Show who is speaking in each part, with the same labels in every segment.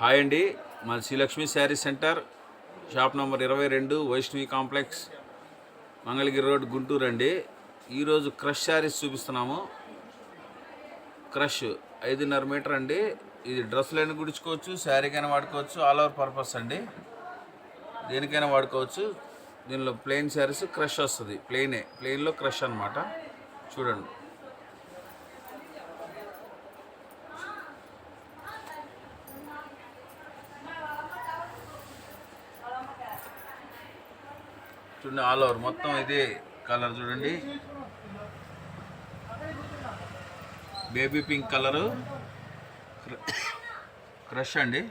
Speaker 1: Hi అండి. మా Srilakshmi sari centre. Shop number ఇరవై రెండు వైష్ణవి కాంప్లెక్స్ మంగళగిరి రోడ్ గుంటూరు అండి. ఈరోజు క్రష్ శారీస్ చూపిస్తున్నాము. క్రష్ ఐదున్నర మీటర్ అండి. ఇది డ్రెస్సులైనా గుడించుకోవచ్చు శారీకైనా వాడుకోవచ్చు ఆల్ ఓవర్ పర్పస్ అండి. దేనికైనా వాడుకోవచ్చు. దీనిలో ప్లెయిన్ శారీస్ క్రష్ వస్తుంది. ప్లెయినే ప్లెయిన్లో క్రష్ అనమాట చూడండి. చూడండి ఆల్ ఓవర్ మొత్తం ఇదే కలర్ చూడండి. బేబీ పింక్ కలరు క్రష్ అండి.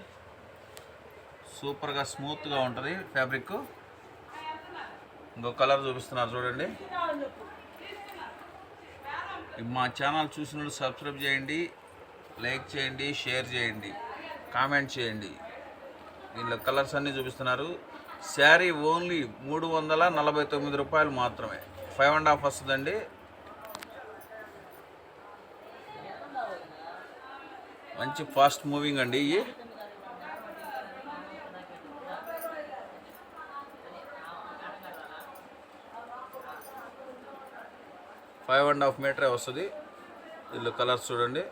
Speaker 1: సూపర్గా స్మూత్గా ఉంటుంది ఫ్యాబ్రిక్ ఇంకో కలర్ చూపిస్తున్నారు చూడండి. మా ఛానల్ చూసిన సబ్స్క్రైబ్ చేయండి లైక్ చేయండి షేర్ చేయండి కామెంట్ చేయండి. దీనిలో కలర్స్ అన్నీ చూపిస్తున్నారు. శారీ ఓన్లీ మూడు వందల నలభై తొమ్మిది రూపాయలు మాత్రమే. ఫైవ్ అండ్ హాఫ్ వస్తుందండి. మంచి ఫాస్ట్ మూవింగ్ అండి ఇవి ఫైవ్ అండ్ హాఫ్ మీటరే వస్తుంది. వీళ్ళు కలర్స్ చూడండి.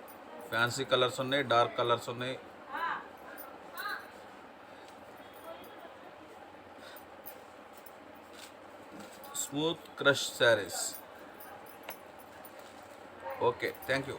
Speaker 1: ఫ్యాన్సీ కలర్స్ ఉన్నాయి డార్క్ కలర్స్ ఉన్నాయి. smooth crush sarees okay thank you.